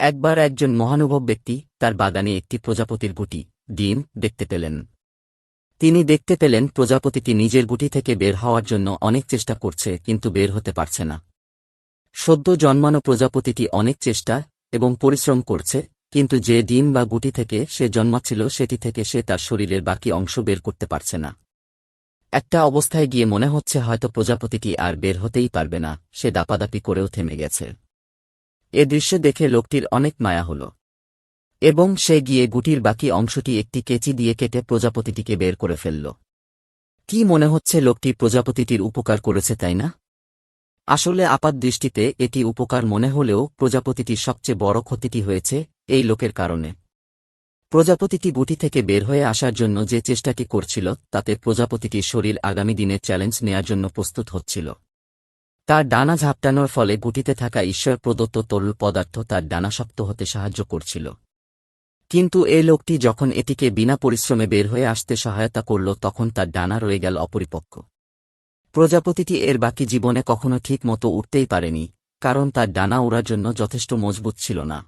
একবার একজন মহানুভব ব্যক্তি তার বাগানে একটি প্রজাপতির গুটি, ডিম, দেখতে পেলেন। তিনি দেখতে পেলেন প্রজাপতিটি নিজের গুটি থেকে বের হওয়ার জন্য অনেক চেষ্টা করছে, কিন্তু বের হতে পারছে না। সদ্য জন্মানো প্রজাপতিটি অনেক চেষ্টা এবং পরিশ্রম করছে, কিন্তু যে ডিম বা গুটি থেকে সে জন্মাচ্ছিল সেটি থেকে সে তার শরীরের বাকি অংশ বের করতে পারছে না। একটা অবস্থায় গিয়ে মনে হচ্ছে হয়তো প্রজাপতিটি আর বের হতেই পারবে না, সে দাপাদাপি করেও থেমে গেছে। এ দৃশ্য দেখে লোকটির অনেক মায়া হল। এবং সে গিয়ে গুটির বাকি অংশটি একটি কেচি দিয়ে কেটে প্রজাপতিটিকে বের করে ফেলল। কি মনে হচ্ছে লোকটি প্রজাপতিটির উপকার করেছে, তাই না? আসলে আপাত দৃষ্টিতে এটি উপকার মনে হলেও প্রজাপতিটির সবচেয়ে বড় ক্ষতিটি হয়েছে এই লোকের কারণে। প্রজাপতিটি গুটি থেকে বের হয়ে আসার জন্য যে চেষ্টাটি করছিল, তাতে প্রজাপতিটির শরীর আগামী দিনে চ্যালেঞ্জ নেয়ার জন্য প্রস্তুত হচ্ছিল। তার ডানা ঝাপটানোর ফলে গুটিতে থাকা ঈশ্বর প্রদত্ত তরল পদার্থ তার ডানা শক্ত হতে সাহায্য করছিল। কিন্তু এ লোকটি যখন এটিকে বিনা পরিশ্রমে বের হয়ে আসতে সহায়তা করল, তখন তার ডানা রয়ে গেল অপরিপক্ক। প্রজাপতিটি এর বাকি জীবনে কখনো ঠিক মতো উঠতেই পারেনি, কারণ তার ডানা ওড়ার জন্য যথেষ্ট মজবুত ছিল না।